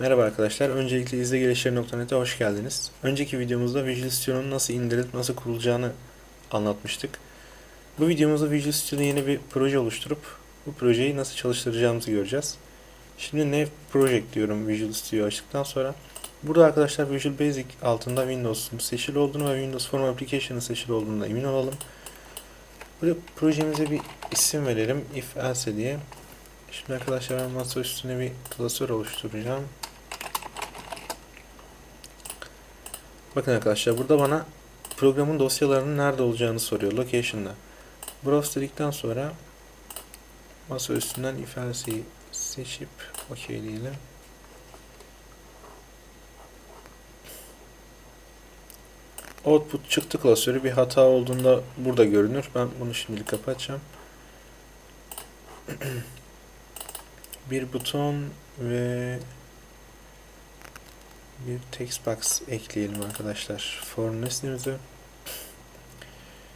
Merhaba arkadaşlar. Öncelikle izlegelişleri.net'e hoş geldiniz. Önceki videomuzda Visual Studio'nun nasıl indirilip nasıl kurulacağını anlatmıştık. Bu videomuzda Visual Studio'da yeni bir proje oluşturup bu projeyi nasıl çalıştıracağımızı göreceğiz. Şimdi New Project diyorum Visual Studio açtıktan sonra. Burada arkadaşlar Visual Basic altında Windows'un seçili olduğunu ve Windows Form Application'ın seçili olduğuna emin olalım. Buraya projemize bir isim verelim. If else diye. Şimdi arkadaşlar ben masa üstüne bir klasör oluşturacağım. Bakın arkadaşlar burada bana programın dosyalarının nerede olacağını soruyor. Location'da. Browse dedikten sonra masa üstünden if else'yi seçip OK diyelim. Output çıktı klasörü bir hata olduğunda burada görünür. Ben bunu şimdilik kapatacağım. bir buton ve bir text box ekleyelim arkadaşlar form nesnemize.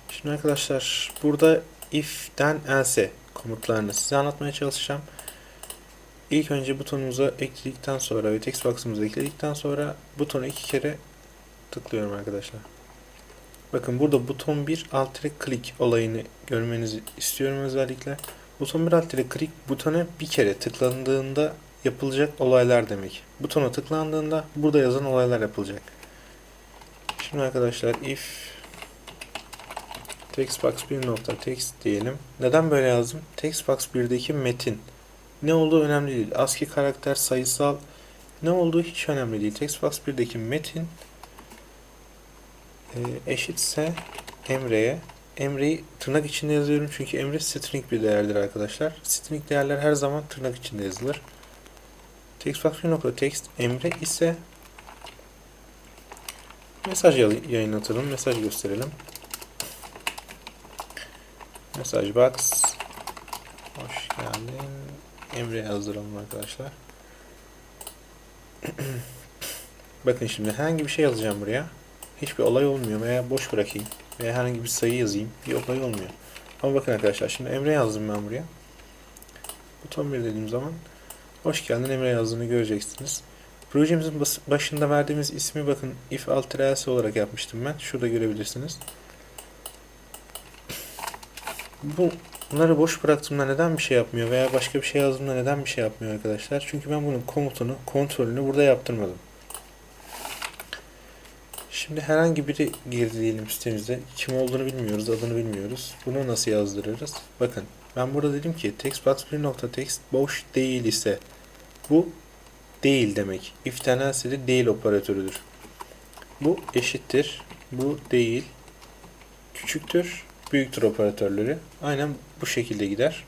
Şimdi arkadaşlar burada if'ten else komutlarını size anlatmaya çalışacağım. İlk önce butonumuza ekledikten sonra ve text box'ımızı ekledikten sonra butonu iki kere tıklıyorum arkadaşlar. Bakın burada buton 1 alt click olayını görmenizi istiyorum özellikle. Buton 1 alt click butona bir kere tıklandığında yapılacak olaylar demek. Butona tıklandığında burada yazan olaylar yapılacak. Şimdi arkadaşlar if textbox 1.text diyelim. Neden böyle yazdım? Textbox 1'deki metin ne olduğu önemli değil. ASCII karakter, sayısal ne olduğu hiç önemli değil. Textbox 1'deki metin e, eşitse Emre'ye. Emre'yi tırnak içinde yazıyorum çünkü Emre string bir değerdir arkadaşlar. String değerler her zaman tırnak içinde yazılır. Textbox1.text Emre ise mesaj yayınlatalım, mesaj gösterelim. Mesaj box hoş geldin. Emre yazdıralım arkadaşlar. Bakın şimdi herhangi bir şey yazacağım buraya. Hiçbir olay olmuyor veya boş bırakayım veya herhangi bir sayı yazayım. Bir olay olmuyor. Ama bakın arkadaşlar şimdi Emre yazdım ben buraya. Buton 1 dediğim zaman hoş geldin Emre yazdığını göreceksiniz. Projemizin başında verdiğimiz ismi bakın if alt else olarak yapmıştım ben. Şurada görebilirsiniz. Bu Bunları boş bıraktığımda neden bir şey yapmıyor veya başka bir şey yazdığımda neden bir şey yapmıyor arkadaşlar? Çünkü ben bunun komutunu, kontrolünü burada yaptırmadım. Şimdi herhangi biri girdi diyelim sitemizde. Kim olduğunu bilmiyoruz, adını bilmiyoruz. Bunu nasıl yazdırırız? Bakın ben burada dedim ki textbox1.text boş değil ise bu değil demek. If else de değil operatörüdür. Bu eşittir. Bu değil. Küçüktür. Büyüktür operatörleri. Aynen bu şekilde gider.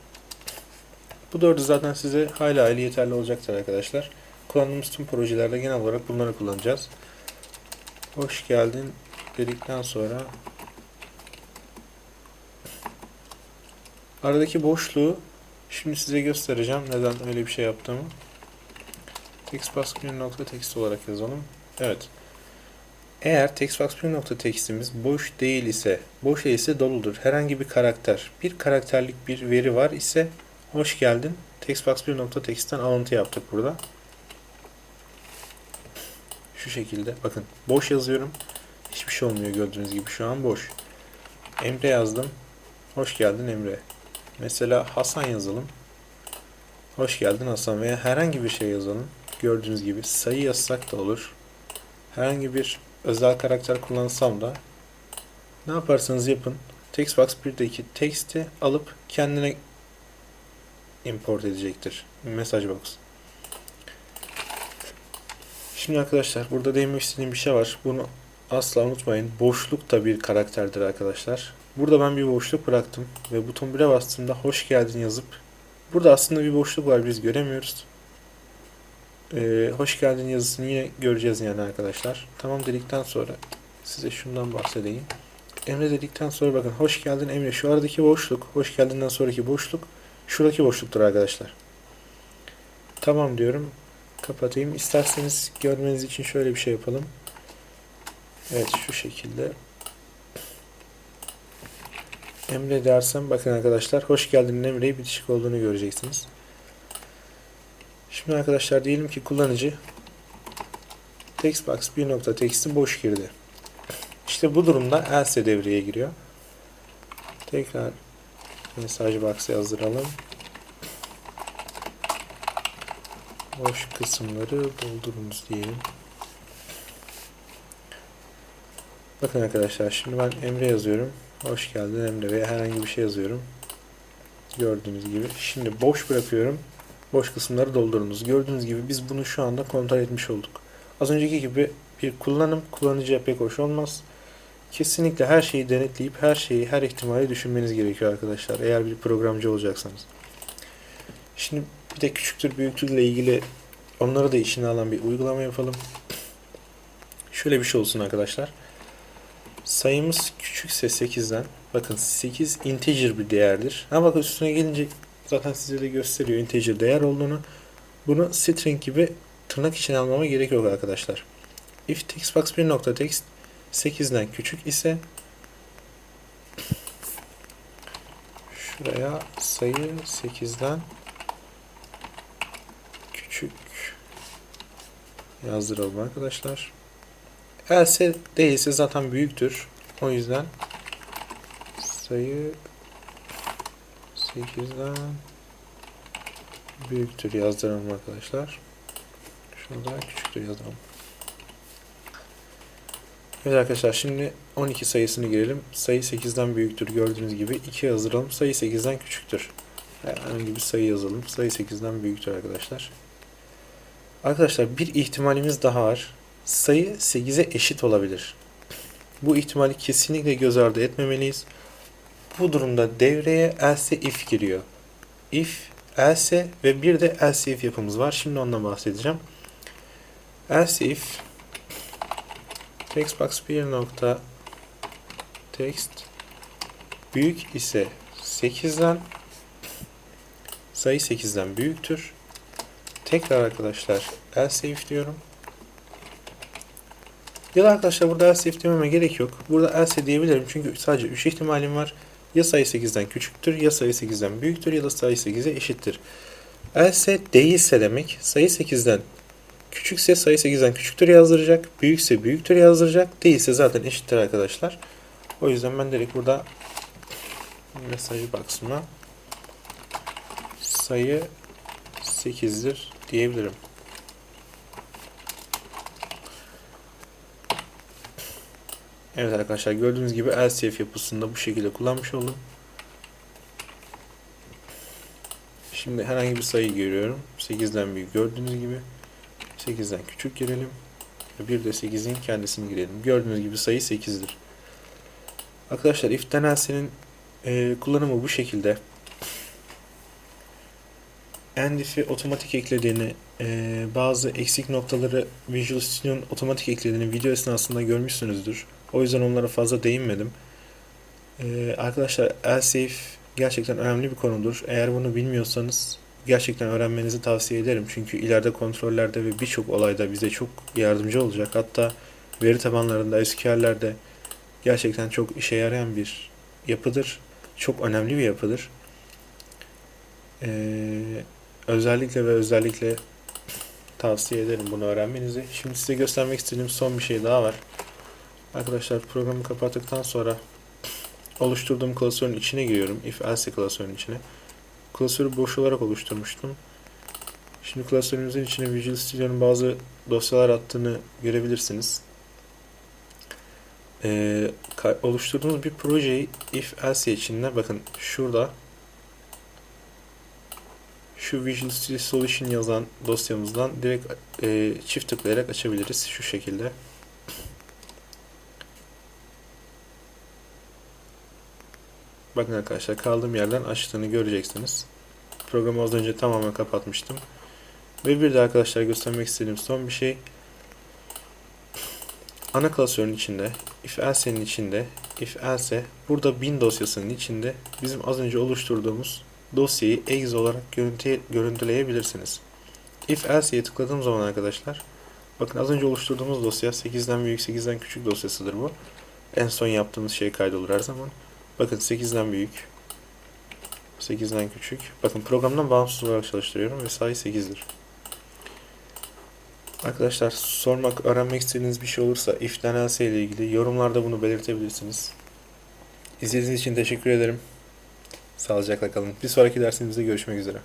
Bu dördü zaten size hala hayli yeterli olacaktır arkadaşlar. Kullandığımız tüm projelerde genel olarak bunları kullanacağız. Hoş geldin dedikten sonra aradaki boşluğu şimdi size göstereceğim neden öyle bir şey yaptığımı. textbox1.text olarak yazalım. Evet. Eğer textbox1.text'imiz boş değil ise, boş ise doludur. Herhangi bir karakter, bir karakterlik bir veri var ise hoş geldin. Textbox1.text'ten alıntı yaptık burada. Şu şekilde. Bakın boş yazıyorum. Hiçbir şey olmuyor gördüğünüz gibi. Şu an boş. Emre yazdım. Hoş geldin Emre. Mesela Hasan yazalım. Hoş geldin Hasan veya herhangi bir şey yazalım. Gördüğünüz gibi sayı yazsak da olur. Herhangi bir özel karakter kullansam da ne yaparsanız yapın. Textbox 1'deki text'i alıp kendine import edecektir. Mesaj box. Şimdi arkadaşlar burada değinmek istediğim bir şey var. Bunu asla unutmayın. Boşluk da bir karakterdir arkadaşlar. Burada ben bir boşluk bıraktım ve buton 1'e bastığımda hoş geldin yazıp burada aslında bir boşluk var biz göremiyoruz. Ee, hoş geldin yazısını yine göreceğiz yani arkadaşlar. Tamam dedikten sonra size şundan bahsedeyim. Emre dedikten sonra bakın hoş geldin Emre. Şu aradaki boşluk, hoş geldiğinden sonraki boşluk şuradaki boşluktur arkadaşlar. Tamam diyorum. Kapatayım. İsterseniz görmeniz için şöyle bir şey yapalım. Evet şu şekilde. Emre dersem bakın arkadaşlar hoş geldin Emre'yi bitişik olduğunu göreceksiniz. Şimdi arkadaşlar diyelim ki kullanıcı textbox 1.text'i boş girdi. İşte bu durumda else devreye giriyor. Tekrar mesaj box'ı yazdıralım. Boş kısımları doldurunuz diyelim. Bakın arkadaşlar şimdi ben Emre yazıyorum. Hoş geldin Emre veya herhangi bir şey yazıyorum. Gördüğünüz gibi. Şimdi boş bırakıyorum. Boş kısımları doldurunuz. Gördüğünüz gibi biz bunu şu anda kontrol etmiş olduk. Az önceki gibi bir kullanım kullanıcıya pek hoş olmaz. Kesinlikle her şeyi denetleyip her şeyi, her ihtimali düşünmeniz gerekiyor arkadaşlar. Eğer bir programcı olacaksanız. Şimdi bir de küçüktür büyüktür ile ilgili onları da içine alan bir uygulama yapalım. Şöyle bir şey olsun arkadaşlar. Sayımız küçükse 8'den bakın 8 integer bir değerdir. Ha bakın üstüne gelince zaten size de gösteriyor integer değer olduğunu. Bunu string gibi tırnak içine almama gerek yok arkadaşlar. If textbox 1.text 8'den küçük ise şuraya sayı 8'den küçük yazdıralım arkadaşlar. Else değilse zaten büyüktür. O yüzden sayı 8'den büyüktür yazdıralım arkadaşlar. Şunu da küçüktür yazalım. Evet arkadaşlar şimdi 12 sayısını girelim. Sayı 8'den büyüktür gördüğünüz gibi 2 yazdıralım. Sayı 8'den küçüktür. Herhangi bir sayı yazalım. Sayı 8'den büyüktür arkadaşlar. Arkadaşlar bir ihtimalimiz daha var. Sayı 8'e eşit olabilir. Bu ihtimali kesinlikle göz ardı etmemeliyiz. Bu durumda devreye else if giriyor. If, else ve bir de else if yapımız var. Şimdi ondan bahsedeceğim. Else if textbox 1 nokta text büyük ise 8'den sayı 8'den büyüktür. Tekrar arkadaşlar else if diyorum. Ya da arkadaşlar burada else if dememe gerek yok. Burada else diyebilirim çünkü sadece 3 ihtimalim var. Ya sayı 8'den küçüktür, ya sayı 8'den büyüktür ya da sayı 8'e eşittir. Else değilse demek sayı 8'den küçükse sayı 8'den küçüktür yazdıracak. Büyükse büyüktür yazdıracak. Değilse zaten eşittir arkadaşlar. O yüzden ben direkt burada mesajı box'ıma sayı 8'dir diyebilirim. Evet arkadaşlar gördüğünüz gibi LCF yapısında bu şekilde kullanmış oldum. Şimdi herhangi bir sayı görüyorum. 8'den büyük gördüğünüz gibi. 8'den küçük girelim. Bir de 8'in kendisini girelim. Gördüğünüz gibi sayı 8'dir. Arkadaşlar if denelsenin e, kullanımı bu şekilde. End if'i otomatik eklediğini, e, bazı eksik noktaları Visual Studio'nun otomatik eklediğini video esnasında görmüşsünüzdür. O yüzden onlara fazla değinmedim. Ee, arkadaşlar else if gerçekten önemli bir konudur. Eğer bunu bilmiyorsanız gerçekten öğrenmenizi tavsiye ederim. Çünkü ileride kontrollerde ve birçok olayda bize çok yardımcı olacak. Hatta veri tabanlarında, SQL'lerde gerçekten çok işe yarayan bir yapıdır. Çok önemli bir yapıdır. Ee, özellikle ve özellikle tavsiye ederim bunu öğrenmenizi. Şimdi size göstermek istediğim son bir şey daha var. Arkadaşlar programı kapattıktan sonra oluşturduğum klasörün içine giriyorum. If else klasörün içine. Klasörü boş olarak oluşturmuştum. Şimdi klasörümüzün içine Visual Studio'nun bazı dosyalar attığını görebilirsiniz. Ee, oluşturduğumuz bir projeyi if else içinde bakın şurada şu Visual Studio Solution yazan dosyamızdan direkt e, çift tıklayarak açabiliriz şu şekilde. Bakın arkadaşlar kaldığım yerden açtığını göreceksiniz. Programı az önce tamamen kapatmıştım. Ve bir de arkadaşlar göstermek istediğim son bir şey. Ana klasörün içinde, if else'nin içinde, if else burada bin dosyasının içinde bizim az önce oluşturduğumuz dosyayı exe olarak görüntü, görüntüleyebilirsiniz. If else'ye tıkladığım zaman arkadaşlar bakın az önce oluşturduğumuz dosya 8'den büyük 8'den küçük dosyasıdır bu. En son yaptığımız şey kaydolur her zaman. Bakın 8'den büyük. 8'den küçük. Bakın programdan bağımsız olarak çalıştırıyorum ve sayı 8'dir. Arkadaşlar sormak, öğrenmek istediğiniz bir şey olursa iftanelse ile ilgili yorumlarda bunu belirtebilirsiniz. İzlediğiniz için teşekkür ederim. Sağlıcakla kalın. Bir sonraki dersimizde görüşmek üzere.